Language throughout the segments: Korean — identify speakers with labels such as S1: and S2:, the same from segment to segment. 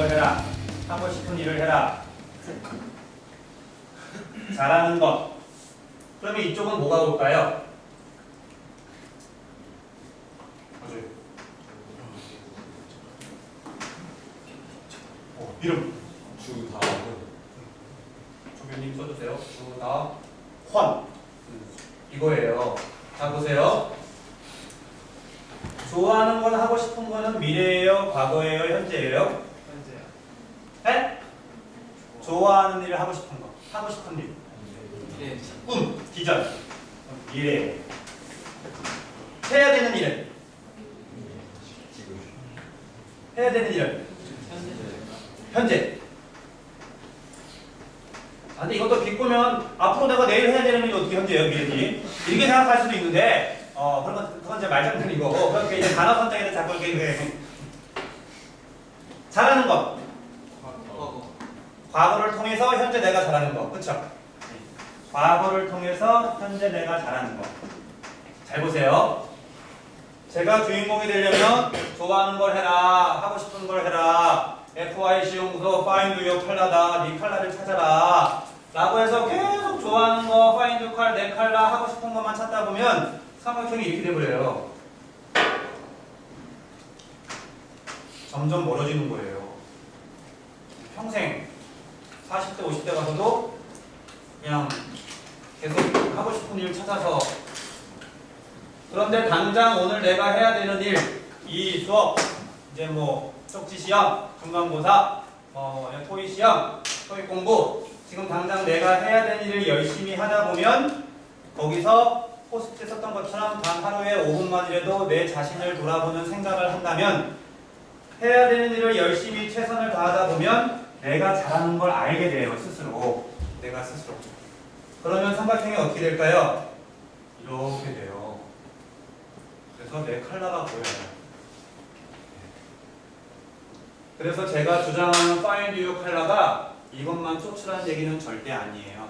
S1: 걸 해라. 하고 싶은 일을 해라. 잘하는 것. 그러면 이쪽은 뭐가 올까요? 어, 이름.
S2: 주다음은
S1: 조교님 써주세요. 주다 헌 이거예요. 자 보세요. 좋아하는 건 하고 싶은 거는 미래예요, 과거예요, 현재예요. 네? 좋아하는 일을 하고 싶은 거, 하고 싶은 일.
S3: 네.
S1: 꿈, 비전, 미래. 해야 되는 일은 해야 되는 일은
S3: 현재.
S1: 아, 근데 이것도 비꼬면 앞으로 내가 내일 해야 되는 일이 어떻게 현재예요, 미래지? 이렇게 생각할 수도 있는데, 어, 그런 건, 그건 제 말장난이고, 그렇게 이제 단어 선택에 대해 자꾸 이렇게, 그, 잘하는 것.
S3: 과거.
S1: 과거를 통해서 현재 내가 잘하는 거. 그쵸? 과거를 통해서 현재 내가 잘하는 거. 잘 보세요. 제가 주인공이 되려면 좋아하는 걸 해라. 하고 싶은 걸 해라. FYC 용서 find your 칼라다. 네 칼라를 찾아라. 라고 해서 계속 좋아하는 거 find your 칼, 내 칼라 하고 싶은 것만 찾다 보면 삼각형이 이렇게 돼버려요. 점점 멀어지는 거예요. 평생 40대, 50대 가서도 그냥 계속 하고 싶은 일 찾아서. 그런데 당장 오늘 내가 해야 되는 일, 이 수업, 이제 뭐 쪽지 시험, 중간고사, 어, 토익 시험, 토익 공부, 지금 당장 내가 해야 되는 일을 열심히 하다 보면 거기서 포스트에 썼던 것처럼 단 하루에 5분만이라도 내 자신을 돌아보는 생각을 한다면 해야 되는 일을 열심히 최선을 다하다 보면 내가 잘하는 걸 알게 돼요 스스로 내가 스스로 그러면 삼각형이 어떻게 될까요? 이렇게 돼요 그래서 내 칼라가 보여요 그래서 제가 주장하는 find your 칼라가 이것만 쫓으라는 얘기는 절대 아니에요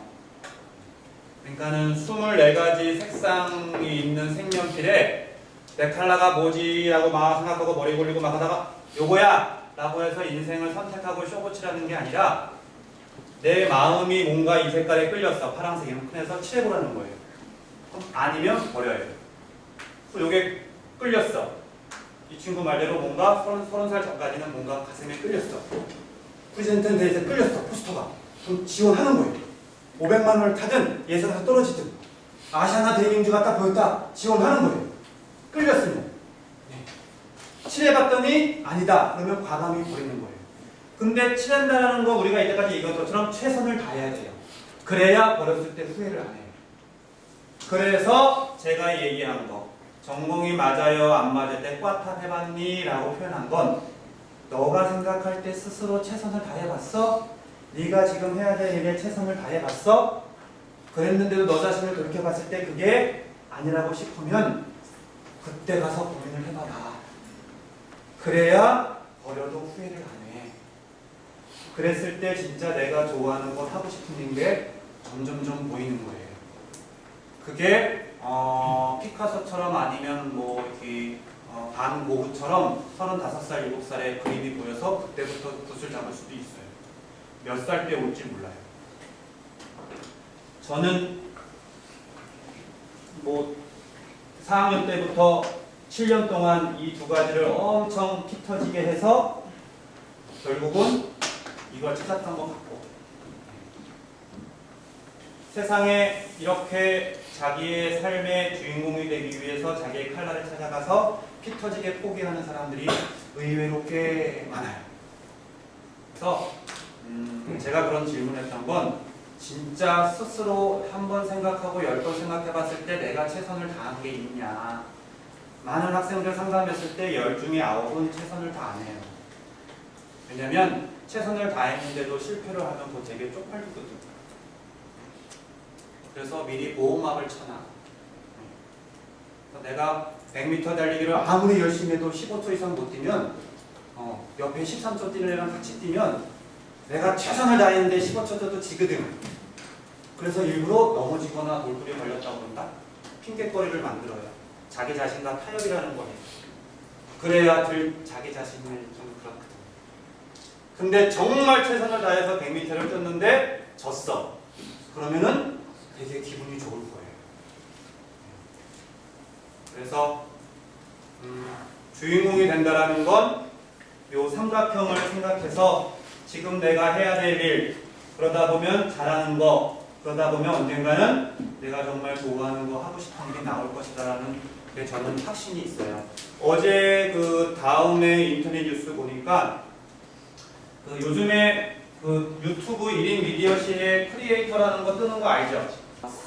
S1: 그러니까는 24가지 색상이 있는 색연필에 내 칼라가 뭐지? 라고 막 생각하고 머리 굴리고 막 하다가 요거야! 라고 해서 인생을 선택하고 쇼고치라는 게 아니라 내 마음이 뭔가 이 색깔에 끌렸어. 파란색이면 그래서 칠해보라는 거예요. 그럼 아니면 버려요. 또 요게 끌렸어. 이 친구 말대로 뭔가 서른, 서른 살 전까지는 뭔가 가슴에 끌렸어. 프리젠트는 대해서 끌렸어. 포스터가. 그럼 지원하는 거예요. 500만 원을 타든 예상에서 떨어지든 아시아나 데이밍즈가 딱 보였다. 지원하는 거예요. 끌렸으면. 칠해봤더니 아니다. 그러면 과감히 버리는 거예요. 근데 칠한다는 거 우리가 이때까지 얘기한 것처럼 최선을 다해야 돼요. 그래야 버렸을 때 후회를 안 해요. 그래서 제가 얘기한 거 전공이 맞아요 안 맞을 때 꽈탑 해봤니? 라고 표현한 건 너가 생각할 때 스스로 최선을 다해봤어? 네가 지금 해야 될 일에 최선을 다해봤어? 그랬는데도 너 자신을 돌이켜봤을 때 그게 아니라고 싶으면 그때 가서 고민을 해봐라. 그래야 버려도 후회를 안 해. 그랬을 때 진짜 내가 좋아하는 것 하고 싶은 게 점점점 보이는 거예요. 그게 어, 피카소처럼 아니면 뭐 이렇게 어, 반 고흐처럼 35살, 7살에 그림이 보여서 그때부터 붓을 잡을 수도 있어요. 몇 살 때 올지 몰라요. 저는 뭐 4학년 때부터 7년 동안 이 두 가지를 엄청 피 터지게 해서 결국은 이걸 찾았던 것 같고 세상에 이렇게 자기의 삶의 주인공이 되기 위해서 자기의 칼날을 찾아가서 피 터지게 포기하는 사람들이 의외로 꽤 많아요. 그래서 음, 제가 그런 질문을 했던 건 진짜 스스로 한번 생각하고 열 번 생각해 봤을 때 내가 최선을 다한 게 있냐. 많은 학생들 상담했을 때열 중에 아홉은 최선을 다 안 해요. 왜냐면 최선을 다했는데도 실패를 하면 그거 되게 쪽팔리거든. 그래서 미리 보호막을 쳐놔. 내가 100m 달리기를 아무리 열심히 해도 15초 이상 못 뛰면 어, 옆에 13초 뛰는 애랑 같이 뛰면 내가 최선을 다했는데 15초 뛰도 지거든. 그래서 일부러 넘어지거나 돌돌이 걸렸다고 그런다. 핑계거리를 만들어요. 자기 자신과 타협이라는 거예요. 그래야 들 자기 자신을 좀 그렇거든. 근데 정말 최선을 다해서 100m를 뛰었는데 졌어. 그러면은 되게 기분이 좋을 거예요. 그래서 음, 주인공이 된다라는 건 요 삼각형을 생각해서 지금 내가 해야 될 일, 그러다 보면 잘하는 거, 그러다 보면 언젠가는 내가 정말 좋아하는 거 하고 싶은 일이 나올 것이다라는 게 저는 확신이 있어요. 어제 그 다음에 인터넷 뉴스 보니까 그 요즘에 그 유튜브 1인 미디어실의 크리에이터라는 거 뜨는 거 알죠?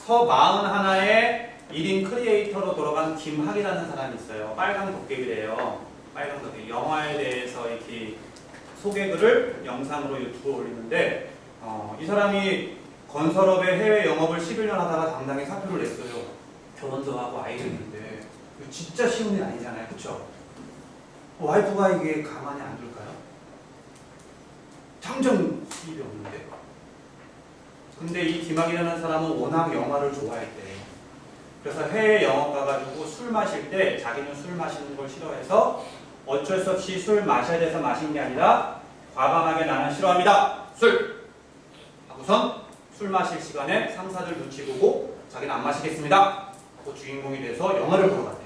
S1: 서 마흔 하나의 1인 크리에이터로 돌아간 김학이라는 사람이 있어요. 빨강 도깨비래요. 빨강 도깨비. 영화에 대해서 이렇게 소개글을 영상으로 유튜브에 올리는데 어, 이 사람이 건설업의 해외 영업을 11년 하다가 당당히 사표를 냈어요. 결혼도 하고 있는데 이거 진짜 쉬운 일 아니잖아요. 그쵸? 와이프가 이게 가만히 안 둘까요? 당장 수입이 없는데. 근데 이 김학이라는 사람은 워낙 영화를 좋아했대. 그래서 해외 영업 가가지고 술 마실 때 자기는 술 마시는 걸 싫어해서 어쩔 수 없이 술 마셔야 돼서 마신 게 아니라 과감하게 나는 싫어합니다. 술! 하고선 술 마실 시간에 상사들 눈치 보고 자기는 안 마시겠습니다. 하고 주인공이 돼서 영화를 보러 갔대요.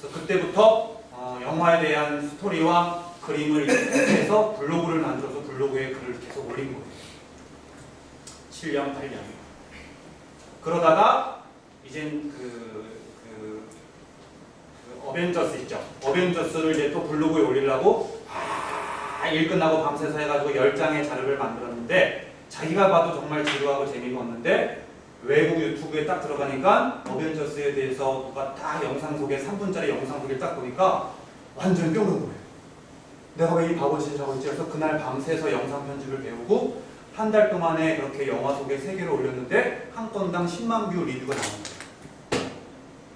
S1: 그래서 그때부터 어, 영화에 대한 스토리와 그림을 해서 블로그를 만들어서 블로그에 글을 계속 올린 거예요. 7년, 8년. 그러다가 이젠 그, 그, 그 어벤져스 있죠. 어벤져스를 이제 또 블로그에 올리려고 아, 일 끝나고 밤새서 해가지고 10장의 자료를 만들었는데 자기가 봐도 정말 지루하고 재미가 없는데 외국 유튜브에 딱 들어가니까 어벤져스에 대해서 누가 다 영상 소개 3분짜리 영상 소개를 딱 보니까 완전 뿅든 거예요. 내가 왜 이 바보 짓을 하고 있지? 그래서 그날 밤새서 영상 편집을 배우고 한 달 동안에 그렇게 영화 소개 3개를 올렸는데 한 건당 10만 뷰 리뷰가 나온 거예요.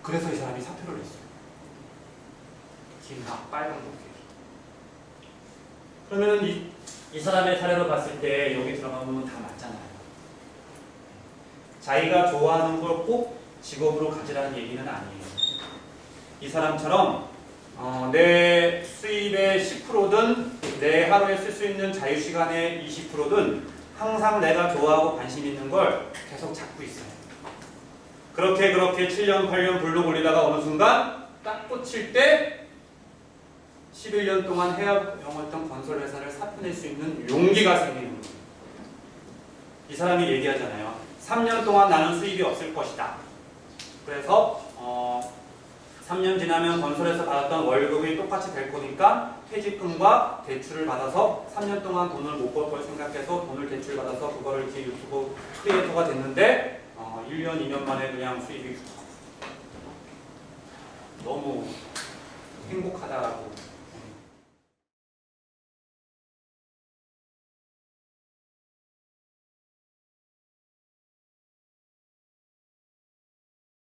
S1: 그래서 이 사람이 사표를 냈어요. 김학 빨간 도깨비. 그러면은 이, 이 사람의 사례로 봤을 때 여기 들어가면 다 맞잖아요. 자기가 좋아하는 걸 꼭 직업으로 가지라는 얘기는 아니에요. 이 사람처럼 어, 내 수입의 10%든 내 하루에 쓸 수 있는 자유 시간의 20%든 항상 내가 좋아하고 관심 있는 걸 계속 잡고 있어요. 그렇게 그렇게 7년 8년 블로그 올리다가 어느 순간 딱 꽂힐 때 11년 동안 해야 영었던 건설 회사를 사표낼 수 있는 용기가 생기는 거예요. 이 사람이 얘기하잖아요. 3년 동안 나는 수입이 없을 것이다. 그래서 어, 3년 지나면 건설에서 받았던 월급이 똑같이 될 거니까 퇴직금과 대출을 받아서 3년 동안 돈을 못 벌 걸 생각해서 돈을 대출받아서 그거를 이렇게 유튜브 크리에이터가 됐는데 어, 1년, 2년 만에 그냥 수입이 너무 행복하다라고